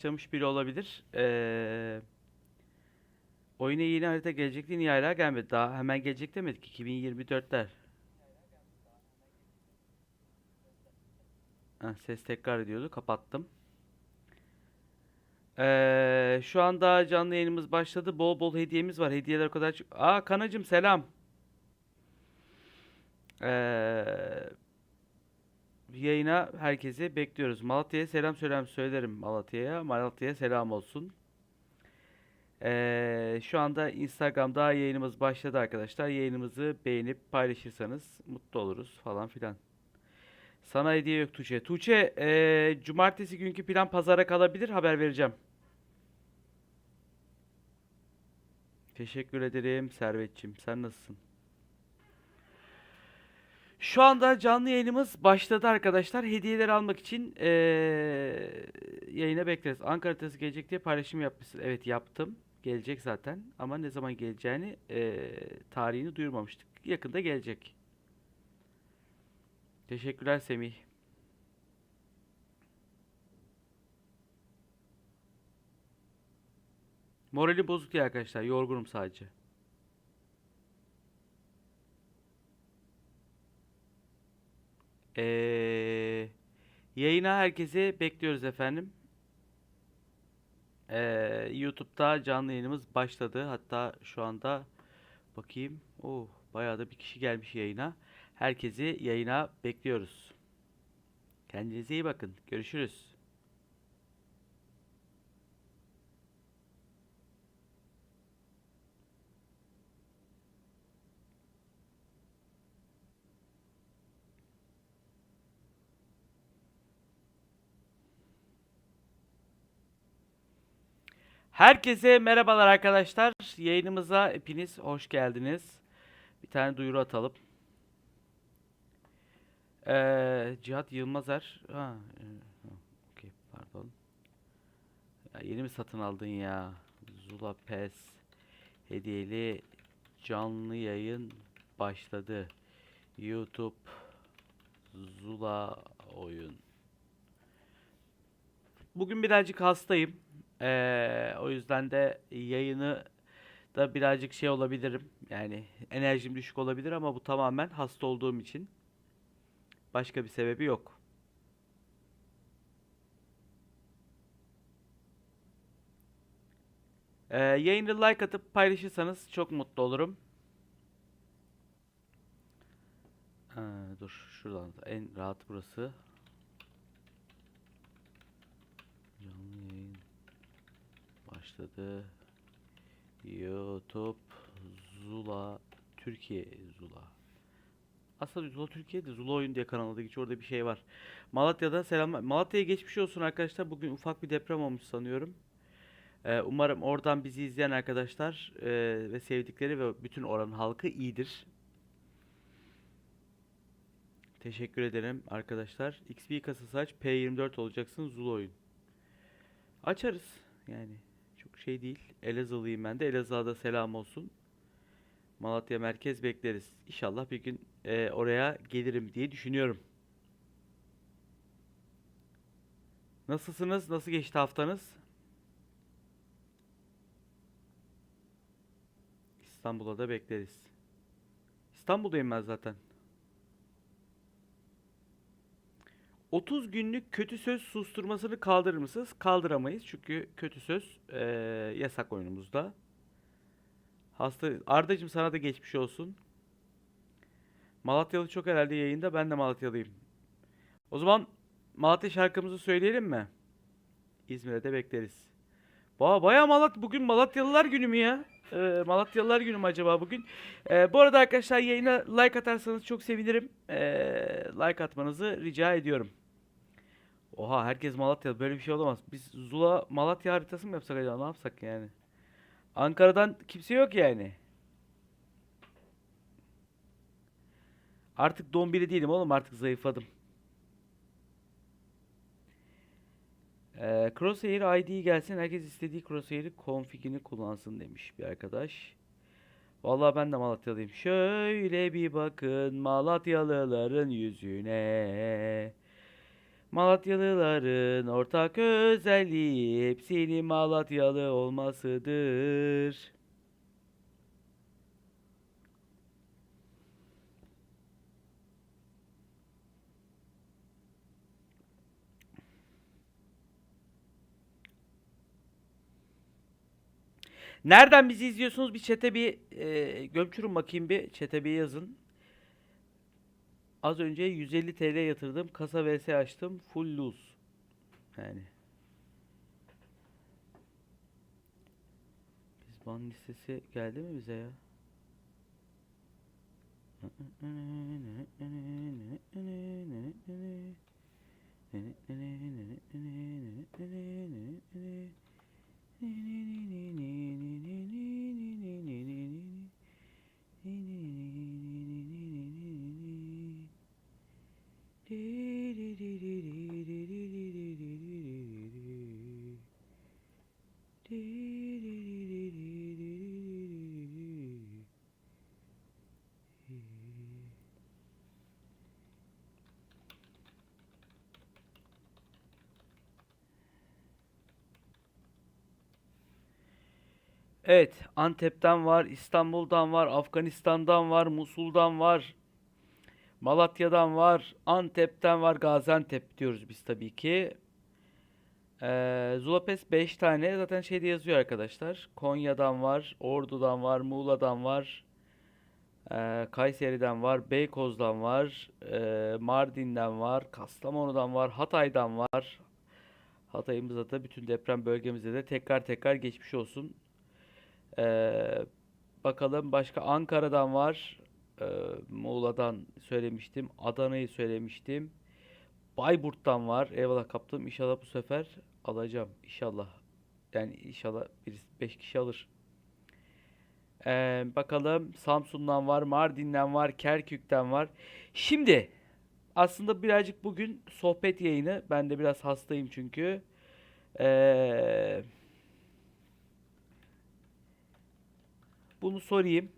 başlamış biri olabilir. Ee, oyuna yeni harita gelecekti niye hala gelmedi? Daha hemen gelecek demedik. 2024'ler. Ha, ses tekrar ediyordu. Kapattım. Ee, şu anda canlı yayınımız başladı. Bol bol hediyemiz var. Hediyeler o kadar çok. Aa Kanacım selam. Ee, yayına herkesi bekliyoruz. Malatya'ya selam selam söylerim Malatya'ya. Malatya'ya selam olsun. Ee, şu anda Instagram'da yayınımız başladı arkadaşlar. Yayınımızı beğenip paylaşırsanız mutlu oluruz falan filan. Sana hediye yok Tuğçe. Tuğçe, ee, cumartesi günkü plan pazara kalabilir. Haber vereceğim. Teşekkür ederim Servetçim. Sen nasılsın? Şu anda canlı yayınımız başladı arkadaşlar. Hediyeleri almak için eee yayına bekleriz. Ankara haritası gelecek diye paylaşım yapmışsın. Evet yaptım. Gelecek zaten. Ama ne zaman geleceğini eee, tarihini duyurmamıştık. Yakında gelecek. Teşekkürler Semih. Morali bozuk ya arkadaşlar. Yorgunum sadece. Eee yayına herkese bekliyoruz efendim. Eee, YouTube'da canlı yayınımız başladı. Hatta şu anda bakayım. Oh, bayağı da bir kişi gelmiş yayına. Herkesi yayına bekliyoruz. Kendinize iyi bakın. Görüşürüz. Herkese merhabalar arkadaşlar. Yayınımıza hepiniz hoş geldiniz. Bir tane duyuru atalım. Ee, Cihat Yılmazer. Ha, e, ha, okey, pardon. Ya yeni mi satın aldın ya? Zula Pes hediyeli canlı yayın başladı. YouTube Zula oyun. Bugün birazcık hastayım. Ee, o yüzden de yayını da birazcık şey olabilirim. Yani enerjim düşük olabilir ama bu tamamen hasta olduğum için. Başka bir sebebi yok. Ee, yayını like atıp paylaşırsanız çok mutlu olurum. Ha, dur şuradan en rahat burası. Canlı yayın başladı. YouTube Zula Türkiye Zula. Aslında Zula Türkiye'de Zula Oyun diye kanalda geç orada bir şey var. Malatya'da selamlar. Malatya'ya geçmiş olsun arkadaşlar. Bugün ufak bir deprem olmuş sanıyorum. Ee, umarım oradan bizi izleyen arkadaşlar e, ve sevdikleri ve bütün oranın halkı iyidir. Teşekkür ederim arkadaşlar. XP kasası aç. P24 olacaksın Zula Oyun. Açarız. Yani şey değil. Elazığlıyım ben de. Elazığ'a selam olsun. Malatya merkez bekleriz. İnşallah bir gün e, oraya gelirim diye düşünüyorum. Nasılsınız? Nasıl geçti haftanız? İstanbul'a da bekleriz. İstanbul'dayım ben zaten. 30 günlük kötü söz susturmasını kaldırır mısınız? Kaldıramayız çünkü kötü söz eee, yasak oyunumuzda. Hasta Ardacığım sana da geçmiş olsun. Malatyalı çok herhalde yayında. Ben de Malatyalıyım. O zaman Malatya şarkımızı söyleyelim mi? İzmir'e de bekleriz. Ba bayağı Malat bugün Malatyalılar günü mü ya? Ee, Malatyalılar günü mü acaba bugün? Ee, bu arada arkadaşlar yayına like atarsanız çok sevinirim. Ee, like atmanızı rica ediyorum. Oha herkes Malatya böyle bir şey olamaz. Biz Zula Malatya haritası mı yapsak acaba ne yapsak yani? Ankara'dan kimse yok yani. Artık don biri değilim oğlum artık zayıfladım. Ee, Crosshair ID gelsin herkes istediği Crosshair'i config'ini kullansın demiş bir arkadaş. Vallahi ben de Malatyalıyım. Şöyle bir bakın Malatyalıların yüzüne. Malatyalıların ortak özelliği hepsinin Malatyalı olmasıdır. Nereden bizi izliyorsunuz? Bir chat'e bir e, gömçürün bakayım bir. Chat'e bir yazın. Az önce 150 TL yatırdım. Kasa vs açtım. Full lose. Yani. Biz ban listesi geldi mi bize ya? Evet, Antep'ten var, İstanbul'dan var, Afganistan'dan var, Musul'dan var, Malatya'dan var, Antep'ten var, Gaziantep diyoruz biz tabii ki. Ee, Zulapes 5 tane zaten şeyde yazıyor arkadaşlar. Konya'dan var, Ordu'dan var, Muğla'dan var, ee, Kayseri'den var, Beykoz'dan var, ee, Mardin'den var, Kastamonu'dan var, Hatay'dan var. Hatay'ımıza da bütün deprem bölgemizde de tekrar tekrar geçmiş olsun. Ee, bakalım başka Ankara'dan var. Ee, Muğla'dan söylemiştim. Adana'yı söylemiştim. Bayburt'tan var. Eyvallah kaptım. İnşallah bu sefer alacağım. İnşallah. Yani inşallah bir 5 kişi alır. Ee, bakalım Samsun'dan var, Mardin'den var, Kerkük'ten var. Şimdi aslında birazcık bugün sohbet yayını. Ben de biraz hastayım çünkü. Ee, bunu sorayım.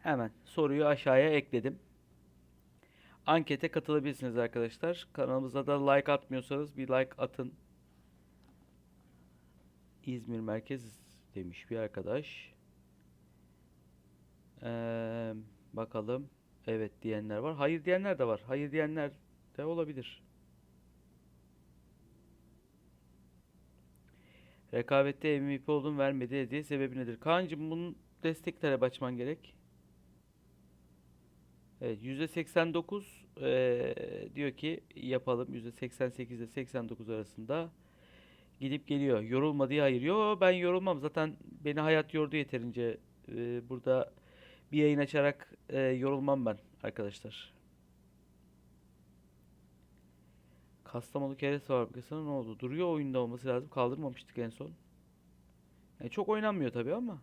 Hemen soruyu aşağıya ekledim. Ankete katılabilirsiniz arkadaşlar. Kanalımıza da like atmıyorsanız bir like atın. İzmir merkez demiş bir arkadaş. Ee, bakalım. Evet diyenler var. Hayır diyenler de var. Hayır diyenler de olabilir. Rekabette MVP oldum vermedi hediye sebebi nedir? Kaan'cığım bunun destek talep açman gerek. Evet %89 eee, diyor ki yapalım %88 ile 89 arasında gidip geliyor. Yorulma diye hayır. Yo ben yorulmam. Zaten beni hayat yordu yeterince. Eee, burada bir yayın açarak eee, yorulmam ben arkadaşlar. Kastamonu Keres fabrikasına ne oldu? Duruyor oyunda olması lazım. Kaldırmamıştık en son. Yani çok oynanmıyor tabii ama.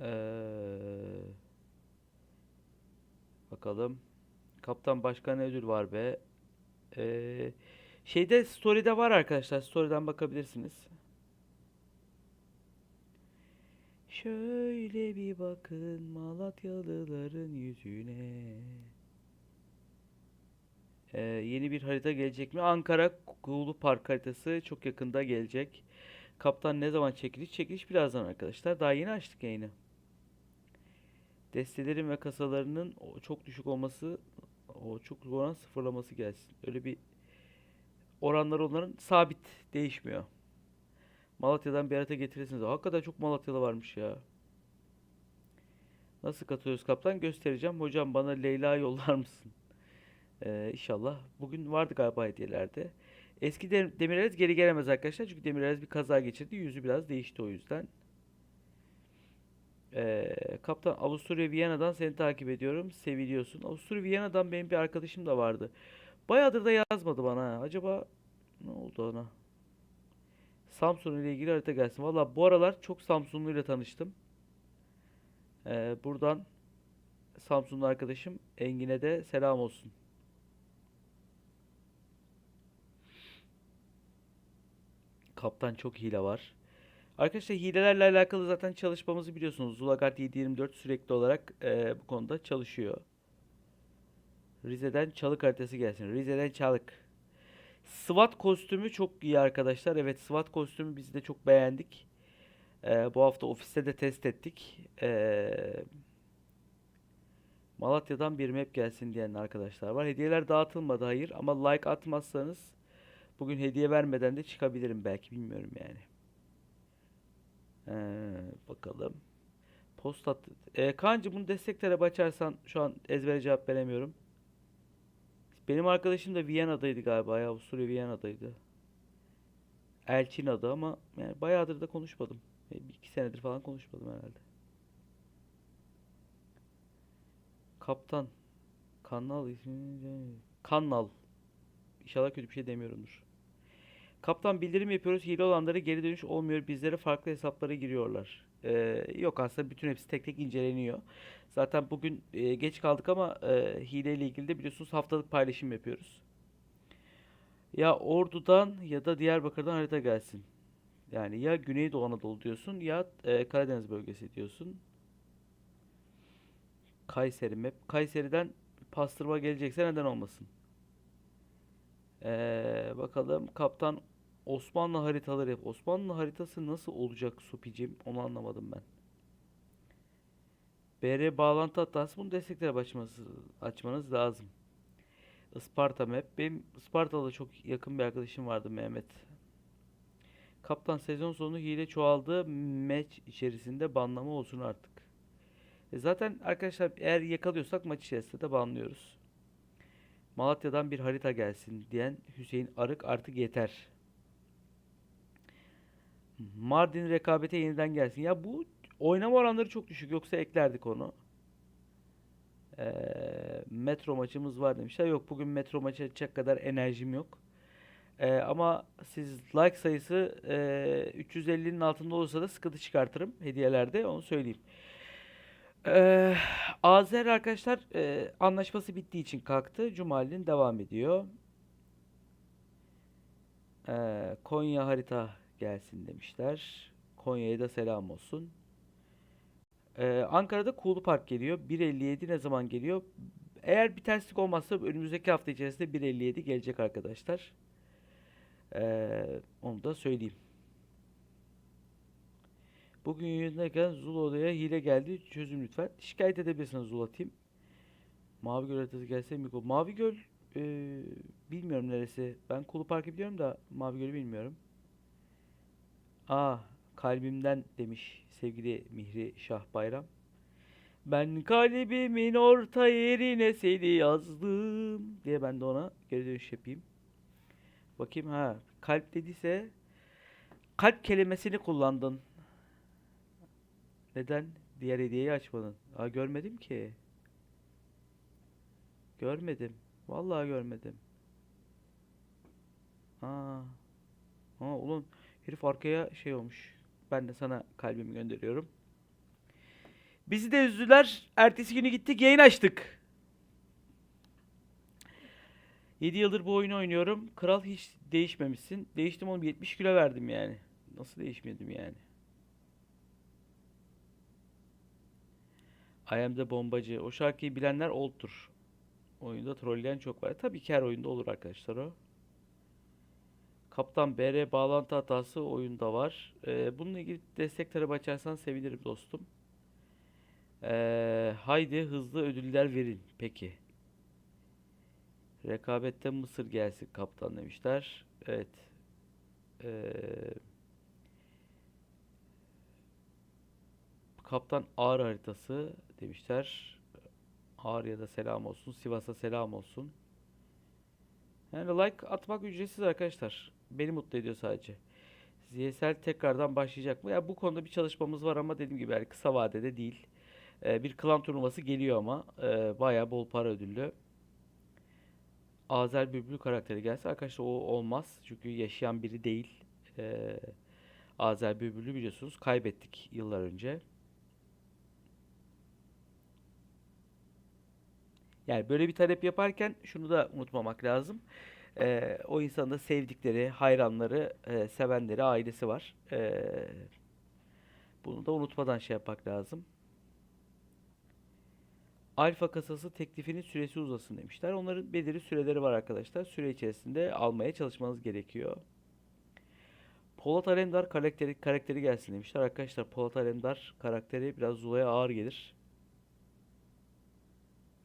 Eee, bakalım. Kaptan başka ne ödül var be? Eee, şeyde story'de var arkadaşlar. Story'den bakabilirsiniz. Şöyle bir bakın Malatyalıların yüzüne. Ee, yeni bir harita gelecek mi? Ankara Kuğulu Park haritası çok yakında gelecek. Kaptan ne zaman çekiliş? Çekiliş birazdan arkadaşlar. Daha yeni açtık yayını. Destelerin ve kasalarının çok düşük olması, o çok oran sıfırlaması gelsin. Öyle bir oranlar onların sabit değişmiyor. Malatya'dan bir harita getirirsiniz. Hakikaten çok Malatyalı varmış ya. Nasıl katılıyoruz kaptan? Göstereceğim. Hocam bana Leyla yollar mısın? Ee, inşallah. Bugün vardı galiba hediyelerde. Eski Dem- Demirelez geri gelemez arkadaşlar. Çünkü Demirelez bir kaza geçirdi. Yüzü biraz değişti o yüzden. Ee, kaptan Avusturya Viyana'dan seni takip ediyorum. Seviliyorsun. Avusturya Viyana'dan benim bir arkadaşım da vardı. Bayağıdır da yazmadı bana. Acaba ne oldu ona? Samsung ile ilgili harita gelsin. Valla bu aralar çok Samsunlu ile tanıştım. Ee, buradan Samsunlu arkadaşım Engin'e de selam olsun. Kaptan çok hile var. Arkadaşlar hilelerle alakalı zaten çalışmamızı biliyorsunuz. Zulagard 724 sürekli olarak e, bu konuda çalışıyor. Rize'den çalık haritası gelsin. Rize'den çalık. SWAT kostümü çok iyi arkadaşlar. Evet SWAT kostümü biz de çok beğendik. E, bu hafta ofiste de test ettik. E, Malatya'dan bir map gelsin diyen arkadaşlar var. Hediyeler dağıtılmadı hayır ama like atmazsanız bugün hediye vermeden de çıkabilirim belki bilmiyorum yani. Ee, bakalım. Post at. Ee, Kaan'cığım bunu destek tarafa açarsan şu an ezbere cevap veremiyorum. Benim arkadaşım da Viyana'daydı galiba ya. Avusturya Viyana'daydı. Elçin adı ama yani bayağıdır da konuşmadım. E, Bir iki senedir falan konuşmadım herhalde. Kaptan. Kanal ismi Kanal. İnşallah kötü bir şey demiyorumdur. Kaptan bildirim yapıyoruz. Hile olanlara geri dönüş olmuyor. Bizlere farklı hesaplara giriyorlar. Ee, yok aslında bütün hepsi tek tek inceleniyor. Zaten bugün e, geç kaldık ama e, hile ile ilgili de biliyorsunuz haftalık paylaşım yapıyoruz. Ya Ordu'dan ya da Diyarbakır'dan harita gelsin. Yani ya Güneydoğu Anadolu diyorsun ya e, Karadeniz bölgesi diyorsun. Kayseri map. Kayseri'den pastırma gelecekse neden olmasın? Ee, bakalım kaptan Osmanlı haritaları yap. Osmanlı haritası nasıl olacak Supicim? Onu anlamadım ben. BR bağlantı hatası bunu desteklere açması, açmanız lazım. Isparta map. Benim Isparta'da çok yakın bir arkadaşım vardı Mehmet. Kaptan sezon sonu hile çoğaldı. Maç içerisinde banlama olsun artık. E zaten arkadaşlar eğer yakalıyorsak maç içerisinde de banlıyoruz. Malatya'dan bir harita gelsin diyen Hüseyin Arık artık yeter. Mardin rekabete yeniden gelsin. Ya bu oynama oranları çok düşük. Yoksa eklerdik onu. Ee, metro maçımız var demişler. Yok bugün metro maçı açacak kadar enerjim yok. Ee, ama siz like sayısı e, 350'nin altında olursa da sıkıntı çıkartırım hediyelerde. Onu söyleyeyim. Ee, Azer arkadaşlar e, anlaşması bittiği için kalktı. Cumali'nin devam ediyor. Ee, Konya harita gelsin demişler. Konya'ya da selam olsun. Ee, Ankara'da Kuğulu Park geliyor. 1.57 ne zaman geliyor? Eğer bir terslik olmazsa önümüzdeki hafta içerisinde 1.57 gelecek arkadaşlar. Ee, onu da söyleyeyim. Bugün yayındayken Zul odaya hile geldi. Çözüm lütfen. Şikayet edebilirsiniz Zul atayım. Mavi Göl haritası gelse Miko. Mavi Göl e, bilmiyorum neresi. Ben Kulu Park'ı biliyorum da Mavi Göl'ü bilmiyorum. Aa kalbimden demiş sevgili Mihri Şah Bayram. Ben kalbimin orta yerine seni yazdım diye ben de ona geri dönüş yapayım. Bakayım ha kalp dediyse kalp kelimesini kullandın. Neden diğer hediyeyi açmadın? Aa görmedim ki. Görmedim. Vallahi görmedim. Aa. Aa ulan herif arkaya şey olmuş. Ben de sana kalbimi gönderiyorum. Bizi de üzdüler. Ertesi günü gittik yayın açtık. 7 yıldır bu oyunu oynuyorum. Kral hiç değişmemişsin. Değiştim oğlum 70 kilo verdim yani. Nasıl değişmedim yani? I am the bombacı. O şarkıyı bilenler oldtur. Oyunda trolleyen çok var. Tabii ki her oyunda olur arkadaşlar o. Kaptan BR bağlantı hatası oyunda var. Ee, bununla ilgili destek tarafı açarsan sevinirim dostum. Ee, haydi hızlı ödüller verin. Peki. Rekabette Mısır gelsin kaptan demişler. Evet. Ee, Kaptan Ağrı haritası demişler. Ağrı'ya da selam olsun. Sivas'a selam olsun. Yani like atmak ücretsiz arkadaşlar. Beni mutlu ediyor sadece. ZSL tekrardan başlayacak mı? Ya bu konuda bir çalışmamız var ama dediğim gibi yani kısa vadede değil. Ee, bir klan turnuvası geliyor ama e, bayağı bol para ödüllü. Azer Bülbül karakteri gelse arkadaşlar o olmaz. Çünkü yaşayan biri değil. Ee, Azer Bülbül'ü biliyorsunuz kaybettik yıllar önce. Yani böyle bir talep yaparken şunu da unutmamak lazım. Ee, o insanın da sevdikleri, hayranları, e, sevenleri, ailesi var. Ee, bunu da unutmadan şey yapmak lazım. Alfa kasası teklifinin süresi uzasın demişler. Onların belirli süreleri var arkadaşlar. Süre içerisinde almaya çalışmanız gerekiyor. Polat Alemdar karakteri, karakteri gelsin demişler. Arkadaşlar Polat Alemdar karakteri biraz Zula'ya ağır gelir.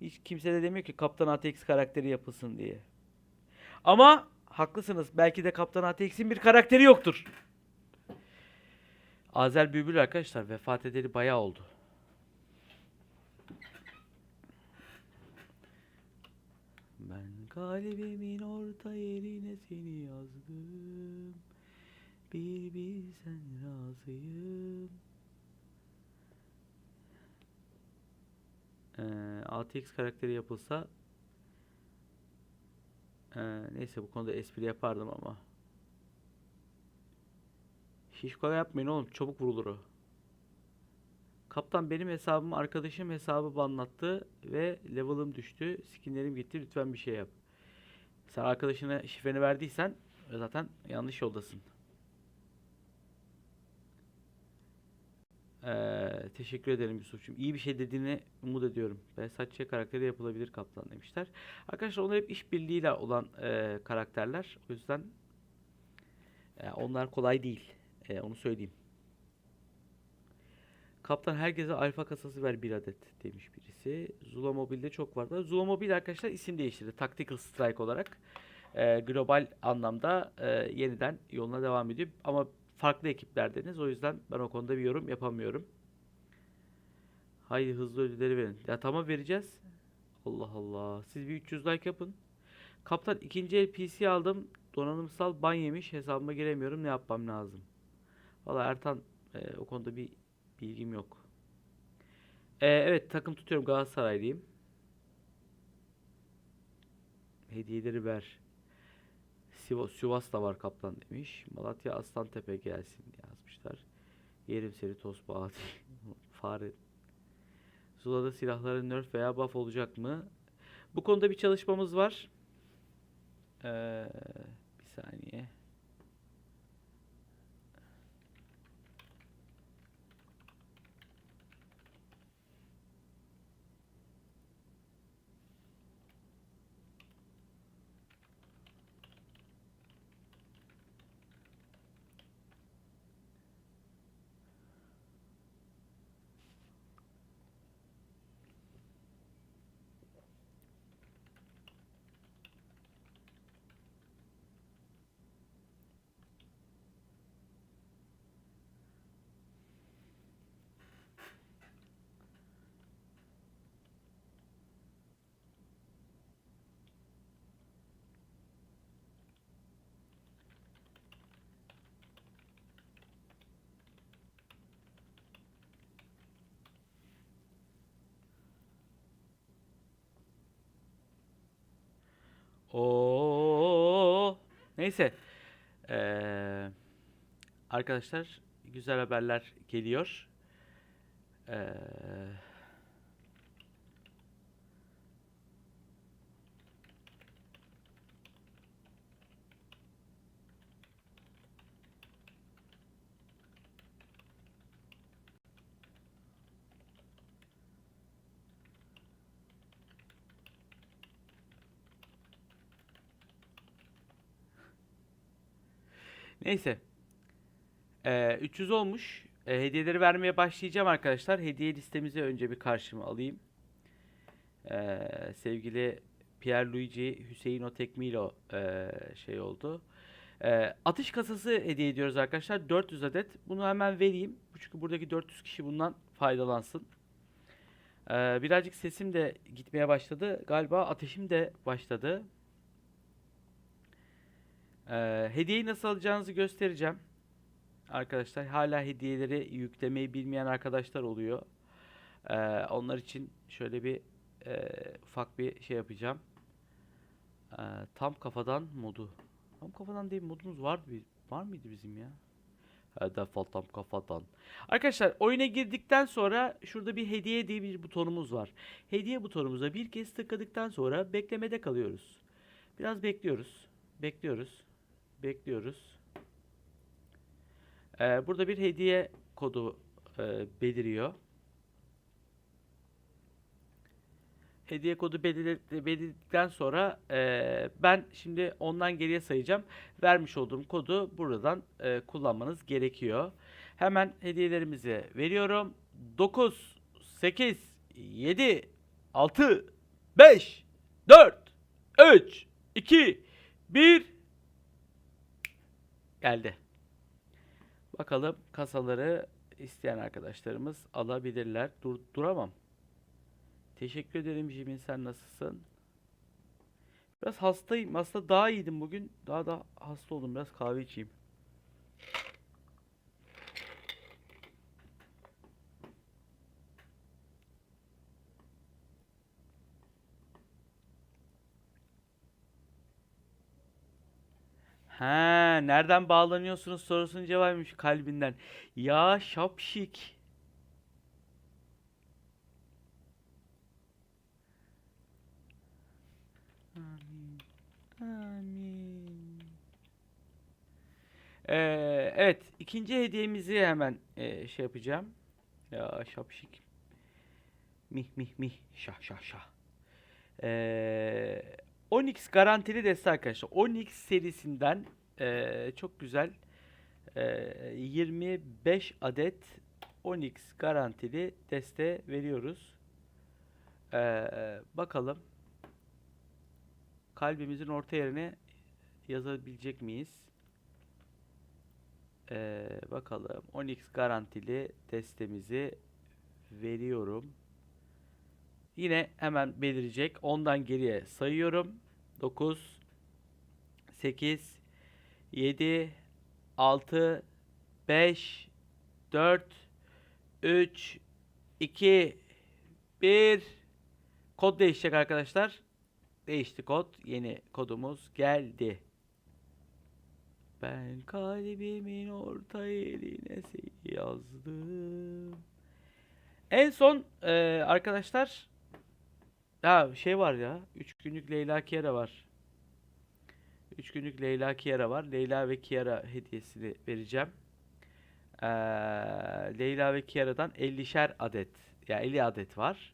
Hiç kimse de demiyor ki Kaptan ATX karakteri yapılsın diye. Ama haklısınız. Belki de Kaptan ATX'in bir karakteri yoktur. Azer Bülbül arkadaşlar vefat edeli bayağı oldu. Ben kalbimin orta yerine seni yazdım. Bir bilsen razıyım. Ee, ATX karakteri yapılsa ee, neyse bu konuda espri yapardım ama. Şişko yapmayın oğlum çabuk vurulur o. Kaptan benim hesabım arkadaşım hesabı banlattı ve level'ım düştü. Skinlerim gitti. Lütfen bir şey yap. Sen arkadaşına şifreni verdiysen zaten yanlış yoldasın. Ee, teşekkür ederim Yusuf'cum. İyi bir şey dediğini umut ediyorum. Behzatçı karakteri yapılabilir kaptan demişler. Arkadaşlar onlar hep işbirliğiyle olan e, karakterler. O yüzden e, onlar kolay değil. E, onu söyleyeyim. Kaptan herkese alfa kasası ver bir adet demiş birisi. Zula Mobile'de çok vardı. Zula Mobile arkadaşlar isim değiştirdi. Tactical Strike olarak. E, global anlamda e, yeniden yoluna devam ediyor. Ama farklı ekiplerdeniz. O yüzden ben o konuda bir yorum yapamıyorum. Haydi hızlı ödülleri verin. Ya tamam vereceğiz. Allah Allah. Siz bir 300 like yapın. Kaptan ikinci el PC aldım. Donanımsal ban yemiş. Hesabıma giremiyorum. Ne yapmam lazım? Valla Ertan e, o konuda bir bilgim yok. E, evet takım tutuyorum Galatasaraylıyım. Hediyeleri ver. Sivas, Sivas da var kaptan demiş. Malatya Aslantepe gelsin yazmışlar. Yerim seni tosbağa Fare. Zula'da silahların nerf veya buff olacak mı? Bu konuda bir çalışmamız var. Ee, bir saniye. Oo. Neyse. Ee, arkadaşlar güzel haberler geliyor. Ee, neyse. Ee, 300 olmuş. Ee, hediyeleri vermeye başlayacağım arkadaşlar. Hediye listemizi önce bir karşıma alayım. Ee, sevgili Pierluigi Hüseyin Otekmilo ee, şey oldu. Ee, atış kasası hediye ediyoruz arkadaşlar. 400 adet. Bunu hemen vereyim. Çünkü buradaki 400 kişi bundan faydalansın. Ee, birazcık sesim de gitmeye başladı. Galiba ateşim de başladı. Ee, hediyeyi nasıl alacağınızı göstereceğim. Arkadaşlar hala hediyeleri yüklemeyi bilmeyen arkadaşlar oluyor. Ee, onlar için şöyle bir e, ufak bir şey yapacağım. Ee, tam kafadan modu. Tam kafadan değil modumuz vardı bir var mıydı bizim ya? Hedef al tam kafadan. Arkadaşlar oyuna girdikten sonra şurada bir hediye diye bir butonumuz var. Hediye butonumuza bir kez tıkladıktan sonra beklemede kalıyoruz. Biraz bekliyoruz. bekliyoruz. Bekliyoruz. Ee, burada bir hediye kodu e, beliriyor. Hediye kodu belir- belirledikten sonra e, ben şimdi ondan geriye sayacağım. Vermiş olduğum kodu buradan e, kullanmanız gerekiyor. Hemen hediyelerimizi veriyorum. 9, 8, 7, 6, 5, 4, 3, 2, 1 geldi. Bakalım kasaları isteyen arkadaşlarımız alabilirler. Dur, duramam. Teşekkür ederim Jimin sen nasılsın? Biraz hastayım. Aslında daha iyiydim bugün. Daha da hasta oldum. Biraz kahve içeyim. Ha, nereden bağlanıyorsunuz sorusunun cevabıymış kalbinden. Ya şapşik. Amin. Amin. Ee, evet, ikinci hediyemizi hemen e, şey yapacağım. Ya şapşik. Mih mih mih. Şah şah şah. Ee, Onyx garantili deste arkadaşlar. Onyx serisinden ee, çok güzel ee, 25 adet Onyx garantili deste veriyoruz. Ee, bakalım kalbimizin orta yerine yazabilecek miyiz? Ee, bakalım Onyx garantili destemizi veriyorum. Yine hemen belirecek. Ondan geriye sayıyorum. 9 8 7 6 5 4 3 2 1 Kod değişecek arkadaşlar. Değişti kod. Yeni kodumuz geldi. Ben kalbimin orta yerine seni yazdım. En son e, arkadaşlar ya şey var ya 3 günlük Leyla Kiara var. 3 günlük Leyla Kiara var. Leyla ve Kiara hediyesini vereceğim. Ee, Leyla ve Kiara'dan 50'şer adet ya 50 adet var.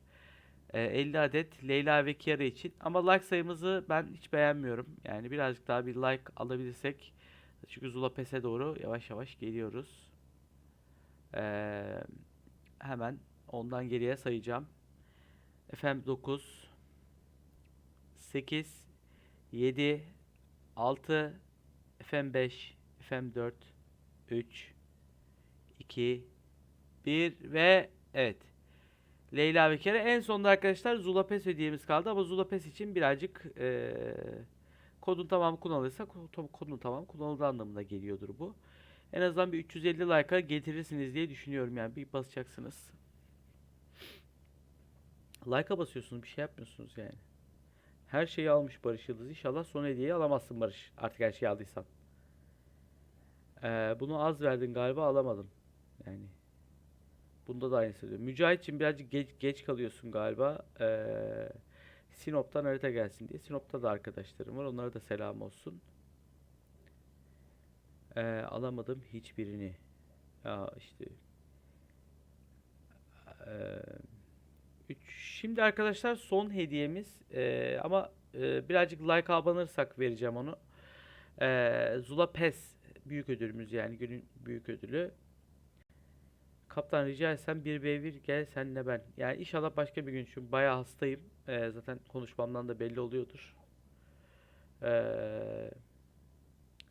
Ee, 50 adet Leyla ve Kiara için ama like sayımızı ben hiç beğenmiyorum. Yani birazcık daha bir like alabilirsek çünkü Zula Pes'e doğru yavaş yavaş geliyoruz. Ee, hemen ondan geriye sayacağım. FM 9 8 7 6 FM 5 FM 4 3 2 1 ve evet Leyla bir kere en sonunda arkadaşlar Zula Pes hediyemiz kaldı ama Zula Pes için birazcık eee kodun tamamı kullanılırsa ko- kodun tamamı kullanıldığı anlamına geliyordur bu. En azından bir 350 like'a getirirsiniz diye düşünüyorum yani bir basacaksınız. Like'a basıyorsunuz bir şey yapmıyorsunuz yani. Her şeyi almış Barış Yıldız. İnşallah son hediyeyi alamazsın Barış. Artık her şeyi aldıysan. Ee, bunu az verdin galiba alamadım. Yani bunda da aynısı diyor. Mücahit'cim birazcık geç, geç kalıyorsun galiba. Ee, Sinop'tan harita gelsin diye. Sinop'ta da arkadaşlarım var. Onlara da selam olsun. Ee, alamadım hiçbirini. Ya işte. Eee 3. Şimdi arkadaşlar son hediyemiz e, ama e, birazcık like abanırsak vereceğim onu. E, Zula Pes büyük ödülümüz yani günün büyük ödülü. Kaptan rica etsem bir b bir gel senle ben. Yani inşallah başka bir gün çünkü bayağı hastayım. E, zaten konuşmamdan da belli oluyordur. E,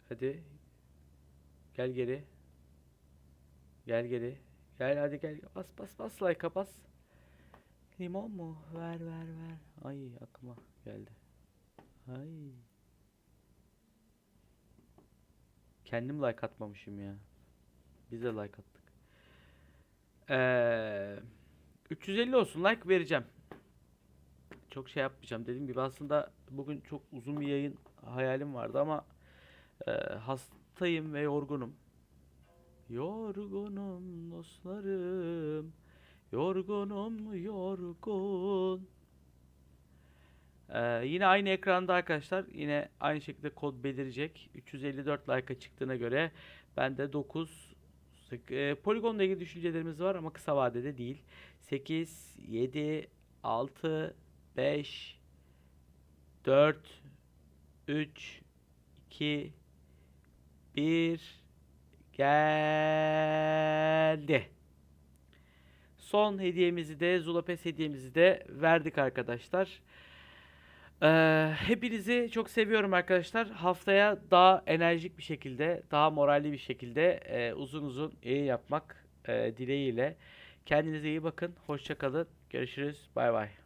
hadi gel geri. Gel geri. Gel hadi gel. Bas bas bas like'a bas. Limon mu? Ver ver ver. Ay aklıma geldi. Ay. Kendim like atmamışım ya. Biz de like attık. Ee, 350 olsun like vereceğim. Çok şey yapmayacağım. Dediğim gibi aslında bugün çok uzun bir yayın hayalim vardı ama e, hastayım ve yorgunum. Yorgunum dostlarım. Yorgunum yorgun. Ee, yine aynı ekranda arkadaşlar yine aynı şekilde kod belirecek. 354 like'a çıktığına göre bende 9 e, poligonla ilgili düşüncelerimiz var ama kısa vadede değil. 8 7 6 5 4 3 2 1 geldi. Son hediyemizi de Zulapes hediyemizi de verdik arkadaşlar. Ee, hepinizi çok seviyorum arkadaşlar. Haftaya daha enerjik bir şekilde, daha moralli bir şekilde e, uzun uzun yayın yapmak e, dileğiyle. Kendinize iyi bakın. Hoşça kalın. Görüşürüz. Bay bay.